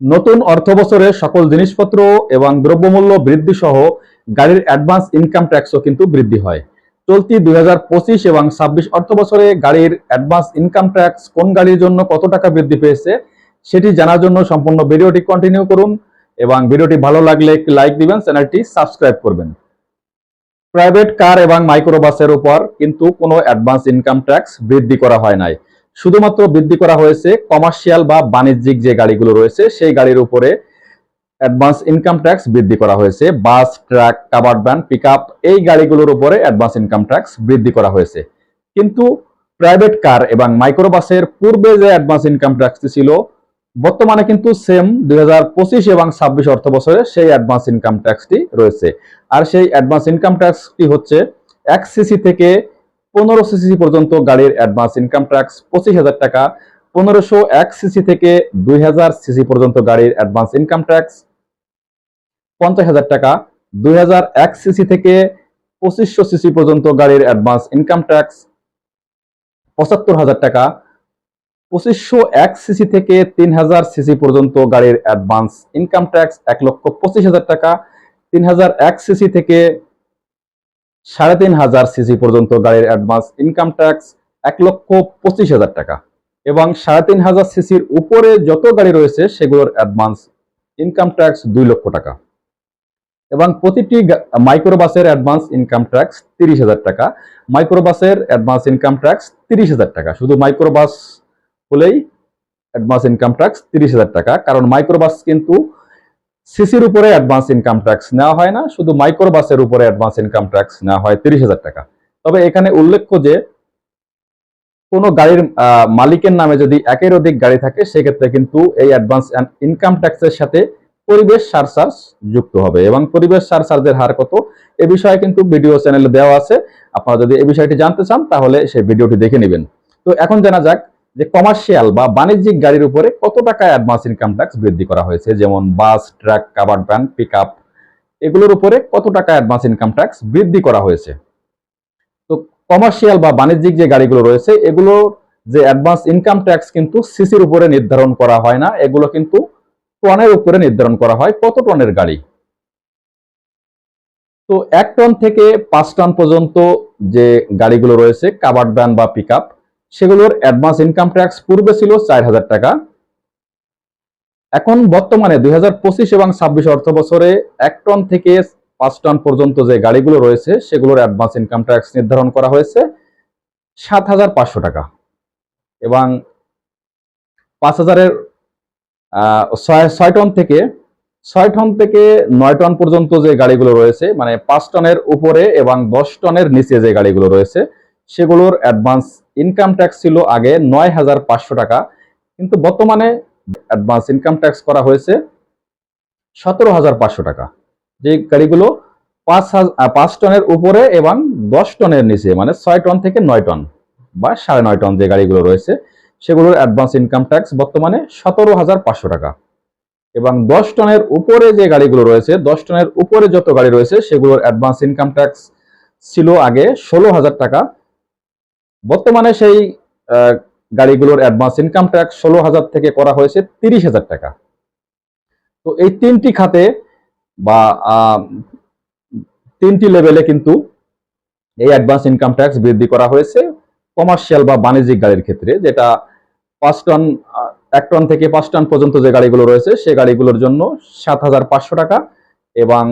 নতুন অর্থবছরে সকল জিনিসপত্র এবং দ্রব্যমূল্য বৃদ্ধি সহ গাড়ির অ্যাডভান্স ইনকাম ট্যাক্সও কিন্তু বৃদ্ধি হয়। চলতি দুই হাজার পঁচিশ এবং ছাব্বিশ অর্থবছরে গাড়ির অ্যাডভান্স ইনকাম ট্যাক্স কোন গাড়ির জন্য কত টাকা বৃদ্ধি পেয়েছে সেটি জানার জন্য সম্পূর্ণ ভিডিওটি কন্টিনিউ করুন এবং ভিডিওটি ভালো লাগলে একটি লাইক দিবেন, চ্যানেলটি সাবস্ক্রাইব করবেন। প্রাইভেট কার এবং মাইক্রোবাসের উপর কিন্তু কোনো অ্যাডভান্স ইনকাম ট্যাক্স বৃদ্ধি করা হয় নাই। শুধুমাত্র বৃদ্ধি করা হয়েছে কমার্শিয়াল বা বাণিজ্যিক যে গাড়িগুলো রয়েছে, সেই গাড়ির উপরে অ্যাডভান্স ইনকাম ট্যাক্স বৃদ্ধি করা হয়েছে। Bus, truck covered van pick এই গাড়িগুলোর উপরে অ্যাডভান্স ইনকাম ট্যাক্স বৃদ্ধি করা হয়েছে। কিন্তু প্রাইভেট কার এবং মাইক্রোবাসের পূর্বে যে অ্যাডভান্স ইনকাম ট্যাক্সটি ছিল, বর্তমানে কিন্তু সেম দুই হাজার পঁচিশ এবং ছাব্বিশ অর্থ বছরে সেই অ্যাডভান্স ইনকাম ট্যাক্সটি রয়েছে। আর সেই অ্যাডভান্স ইনকাম ট্যাক্সটি হচ্ছে এক সিসি থেকে পনেরো সিসি পর্যন্ত গাড়ির অ্যাডভান্স ইনকাম ট্যাক্স পঁচিশ হাজার টাকা, পনেরোশো এক সিসি থেকে দুই হাজার সিসি পর্যন্ত গাড়ির অ্যাডভান্স ইনকাম ট্যাক্স পঞ্চাশ হাজার টাকা, দুই হাজার এক সিসি থেকে পঁচিশশো সিসি পর্যন্ত গাড়ির অ্যাডভান্স ইনকাম ট্যাক্স পঁচাত্তর হাজার টাকা, পঁচিশশো এক সিসি থেকে তিন হাজার সিসি পর্যন্ত গাড়ির অ্যাডভান্স ইনকাম ট্যাক্স এক লক্ষ পঁচিশ হাজার টাকা, তিন হাজার এক সিসি থেকে সাড়ে তিন হাজার সিসি পর্যন্ত গাড়ির অ্যাডভান্স ইনকাম ট্যাক্স এক লক্ষ পঁচিশ হাজার টাকা। এবং সাড়ে তিন হাজার সিসির উপরে যত গাড়ি রয়েছে, সেগুলোর অ্যাডভান্স ইনকাম ট্যাক্স দুই লক্ষ টাকা। এবং প্রতিটি মাইক্রোবাসের অ্যাডভান্স ইনকাম ট্যাক্স তিরিশ হাজার টাকা। মাইক্রোবাসের অ্যাডভান্স ইনকাম ট্যাক্স তিরিশ হাজার টাকা। শুধু মাইক্রোবাস হলেই অ্যাডভান্স ইনকাম ট্যাক্স তিরিশ হাজার টাকা। কারণ মাইক্রোবাস কিন্তু সিসির উপরে অ্যাডভান্স ইনকাম ট্যাক্স নেওয়া হয় না, শুধু মাইক্রোবাসের উপরে অ্যাডভান্স ইনকাম ট্যাক্স নেওয়া হয় তিরিশ হাজার টাকা। তবে এখানে উল্লেখ্য যে, কোনো গাড়ির মালিকের নামে যদি একের অধিক গাড়ি থাকে, সেক্ষেত্রে কিন্তু এই অ্যাডভান্স ইনকাম ট্যাক্সের সাথে পরিবেশ সারচার্জ যুক্ত হবে। এবং পরিবেশ সারচার্জের হার কত, এ বিষয়ে কিন্তু ভিডিও চ্যানেলে দেওয়া আছে। আপনারা যদি এই বিষয়টি জানতে চান, তাহলে সেই ভিডিওটি দেখে নেবেন। তো এখন জানা যাক যে কমার্শিয়াল বা বাণিজ্যিক গাড়ির উপরে কত টাকা অ্যাডভান্স ইনকাম ট্যাক্স বৃদ্ধি করা হয়েছে? যেমন bus truck cover van pick up এগুলোর উপরে কত টাকা অ্যাডভান্স ইনকাম ট্যাক্স বৃদ্ধি করা হয়েছে? তো কমার্শিয়াল বা বাণিজ্যিক যে গাড়িগুলো রয়েছে, এগুলো যে অ্যাডভান্স ইনকাম ট্যাক্স কিন্তু সিসির উপরে নির্ধারণ করা হয় না। এগুলো কিন্তু টনের উপরে নির্ধারণ করা হয়, কত টনের গাড়ি? তো এক টন থেকে পাঁচ টন পর্যন্ত যে গাড়িগুলো রয়েছে কাবার ভ্যান বা পিক সেগুলোর অ্যাডভান্স ইনকাম ট্যাক্স পূর্বে ছিল চার হাজার টাকা। এখন বর্তমানে দুই হাজার পঁচিশ এবং ছাব্বিশ অর্থ বছরে এক টন থেকে পাঁচ টন পর্যন্ত যে গাড়িগুলো রয়েছে, সেগুলোর অ্যাডভান্স ইনকাম ট্যাক্স নির্ধারণ করা হয়েছে সাত হাজার পাঁচশো টাকা এবং পাঁচ হাজারের ছয় ছয় টন থেকে, ছয় টন থেকে নয় টন পর্যন্ত যে গাড়িগুলো রয়েছে মানে পাঁচ টনের উপরে এবং দশ টনের নিচে যে গাড়িগুলো রয়েছে সেগুলোর অ্যাডভান্স ইনকাম ট্যাক্স ছিল আগে নয় হাজার পাঁচশো টাকা। কিন্তু বর্তমানে অ্যাডভান্স ইনকাম ট্যাক্স করা হয়েছে সতেরো হাজার পাঁচশো টাকা। যে গাড়িগুলো পাঁচ হাজার পাঁচ টনের উপরে এবং দশ টনের নিচে মানে ছয় টন থেকে নয় টন বা সাড়ে নয় টন যে গাড়িগুলো রয়েছে, সেগুলোর অ্যাডভান্স ইনকাম ট্যাক্স বর্তমানে সতেরো হাজার পাঁচশো টাকা। এবং দশ টনের উপরে যে গাড়িগুলো রয়েছে, দশ টনের উপরে যত গাড়ি রয়েছে, সেগুলোর অ্যাডভান্স ইনকাম ট্যাক্স ছিল আগে ষোলো হাজার টাকা। বর্তমানে সেই গাড়িগুলোর অ্যাডভান্স ইনকাম ট্যাক্স ষোলো হাজার থেকে করা হয়েছে তিরিশ হাজার টাকা। তো এই তিনটি খাতে বা তিনটি লেভেলে কিন্তু এই অ্যাডভান্স ইনকাম ট্যাক্স বৃদ্ধি করা হয়েছে কমার্শিয়াল বা বাণিজ্যিক গাড়ির ক্ষেত্রে, যেটা পাঁচ টন এক টন থেকে পাঁচ টন পর্যন্ত যে গাড়িগুলো রয়েছে, সে গাড়িগুলোর জন্য সাত হাজার পাঁচশো টাকা এবং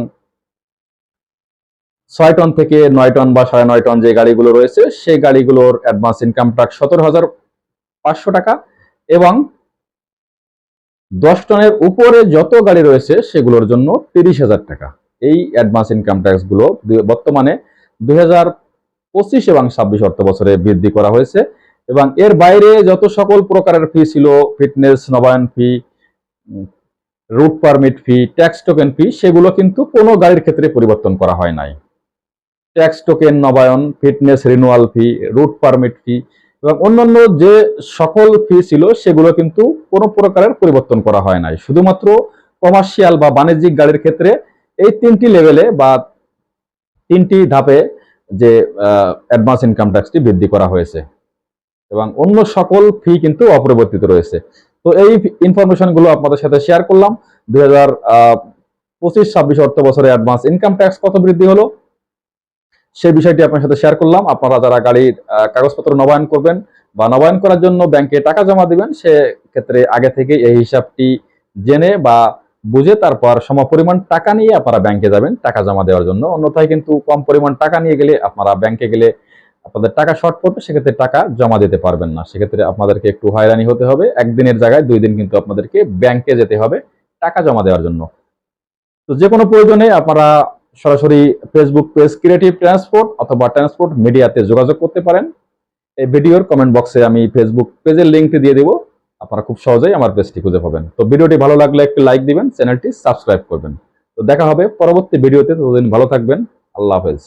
ছয় টন থেকে নয় টন বা সাড়ে নয় টন যে গাড়িগুলো রয়েছে, সেই গাড়িগুলোর অ্যাডভান্স ইনকাম ট্যাক্স সতেরো হাজার পাঁচশো টাকা এবং দশ টনের উপরে যত গাড়ি রয়েছে, সেগুলোর জন্য তিরিশ হাজার টাকা। এই অ্যাডভান্স ইনকাম ট্যাক্সগুলো দু- বর্তমানে দুই হাজার পঁচিশ এবং ছাব্বিশ অর্থ বছরে বৃদ্ধি করা হয়েছে এবং এর বাইরে যত সকল প্রকারের ফি ছিল ফিটনেস নবায়ন fee route permit fee tax token fee সেগুলো কিন্তু কোনো গাড়ির ক্ষেত্রে পরিবর্তন করা হয় নাই। ট্যাক্স টোকেন, নবায়ন, fitness renewal fee, route permit fee এবং অন্যান্য যে সকল ফি ছিল সেগুলো কিন্তু কোনো প্রকারের পরিবর্তন করা হয় নাই। শুধুমাত্র কমার্শিয়াল বা বাণিজ্যিক গাড়ির ক্ষেত্রে এই তিনটি লেভেলে বা তিনটি ধাপে যে অ্যাডভান্স ইনকাম ট্যাক্সটি বৃদ্ধি করা হয়েছে এবং অন্য সকল ফি কিন্তু অপরিবর্তিত রয়েছে। তো এই ইনফরমেশনগুলো আপনাদের সাথে শেয়ার করলাম। দুই হাজার পঁচিশ ছাব্বিশ অর্থ বছরে অ্যাডভান্স ইনকাম ট্যাক্স কত বৃদ্ধি হলো? সেই বিষয়টি আপনার সাথে শেয়ার করলাম। আপনারা যারা গাড়ির কাগজপত্র নবায়ন করবেন বা নবায়ন করার জন্য ব্যাংকে টাকা জমা দিবেন সে ক্ষেত্রে আগে থেকে এই হিসাবটি জেনে বা বুঝে তারপর সমপরিমাণ টাকা নিয়ে আপনারা ব্যাংকে যাবেন টাকা জমা দেওয়ার জন্য। অন্যথায় কিন্তু কম পরিমাণ টাকা নিয়ে গেলে আপনারা ব্যাংকে গেলে আপনাদের টাকা শর্ট পড়বে, সেক্ষেত্রে টাকা জমা দিতে পারবেন না। সেক্ষেত্রে আপনাদেরকে একটু হয়রানি হতে হবে। একদিনের জায়গায় দুই দিন কিন্তু আপনাদেরকে ব্যাংকে যেতে হবে টাকা জমা দেওয়ার জন্য। তো যে কোনো প্রয়োজনে আপনারা সরাসরি ফেসবুক পেজ ক্রিয়েটিভ ট্রান্সপোর্ট অথবা ট্রান্সপোর্ট মিডিয়াতে যোগাযোগ করতে পারেন। এই ভিডিওর কমেন্ট বক্সে আমি ফেসবুক পেজের লিঙ্কটি দিয়ে দেব। আপনারা খুব সহজেই আমার পেজটি খুঁজে পাবেন। তো ভিডিওটি ভালো লাগলে একটি লাইক দিবেন চ্যানেলটি সাবস্ক্রাইব করবেন। তো দেখা হবে পরবর্তী ভিডিওতে। ততদিন ভালো থাকবেন। আল্লাহ হাফেজ।